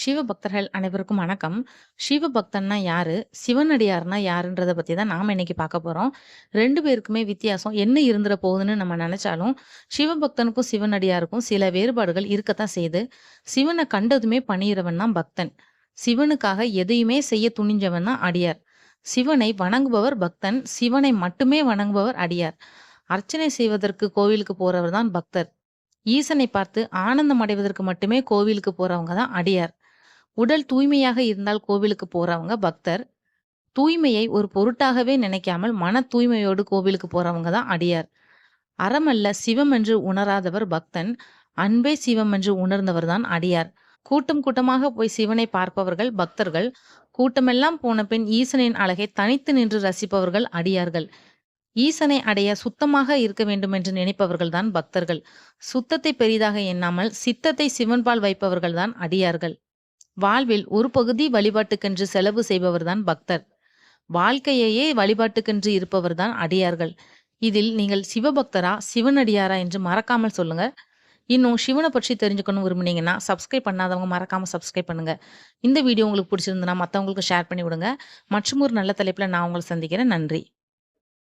சிவபக்தர்கள் அனைவருக்கும் வணக்கம். சிவபக்தன்னா யாரு? சிவனடியார்னா யாருன்றத பத்தி தான் நாம இன்னைக்கு பார்க்க போறோம். ரெண்டு பேருக்குமே வித்தியாசம் என்ன இருந்துட போகுதுன்னு நம்ம நினைச்சாலும் சிவபக்தனுக்கும், சிவனடியாருக்கும் சில வேறுபாடுகள் இருக்கத்தான் செய்யுது. சிவனை கண்டதுமே பணியிறவன் தான் பக்தன். சிவனுக்காக எதையுமே செய்ய துணிஞ்சவன் தான் அடியார். சிவனை வணங்குபவர் பக்தன். சிவனை மட்டுமே வணங்குபவர் அடியார். அர்ச்சனை செய்வதற்கு கோவிலுக்கு போறவர் தான் பக்தர். ஈசனை பார்த்து ஆனந்தம் அடைவதற்கு மட்டுமே கோவிலுக்கு போறவங்க தான் அடியார். உடல் தூய்மையாக இருந்தால் கோவிலுக்கு போறவங்க பக்தர். தூய்மையை ஒரு பொருட்டாகவே நினைக்காமல் மன தூய்மையோடு கோவிலுக்கு போறவங்க தான் அடியார். அறமல்ல சிவம் என்று உணராதவர் பக்தன். அன்பே சிவமென்று உணர்ந்தவர் தான் அடியார். கூட்டம் கூட்டமாக போய் சிவனை பார்ப்பவர்கள் பக்தர்கள். கூட்டமெல்லாம் போன பின் ஈசனின் அழகை தனித்து நின்று ரசிப்பவர்கள் அடியார்கள். ஈசனை அடைய சுத்தமாக இருக்க வேண்டுமென்று நினைப்பவர்கள் தான் பக்தர்கள். சுத்தத்தை பெரிதாக எண்ணாமல் சித்தத்தை சிவன்பால் வைப்பவர்கள் தான் அடியார்கள். வாழ்வில் ஒரு பகுதி வழிபாட்டுக்கென்று செலவு செய்பவர் தான் பக்தர். வாழ்க்கையையே வழிபாட்டுக்கென்று இருப்பவர் தான் அடியார்கள். இதில் நீங்கள் சிவபக்தரா? சிவனடியாரா? என்று மறக்காமல் சொல்லுங்க. இன்னும் சிவனை பற்றி தெரிஞ்சுக்கணும் விரும்புனீங்கன்னா, சப்ஸ்கிரைப் பண்ணாதவங்க மறக்காம சப்ஸ்கிரைப் பண்ணுங்க. இந்த வீடியோ உங்களுக்கு பிடிச்சிருந்ததுன்னா மற்றவங்களுக்கு ஷேர் பண்ணி விடுங்க. மற்றும் ஒரு நல்ல தலைப்பில் நான் உங்களை சந்திக்கிறேன். நன்றி.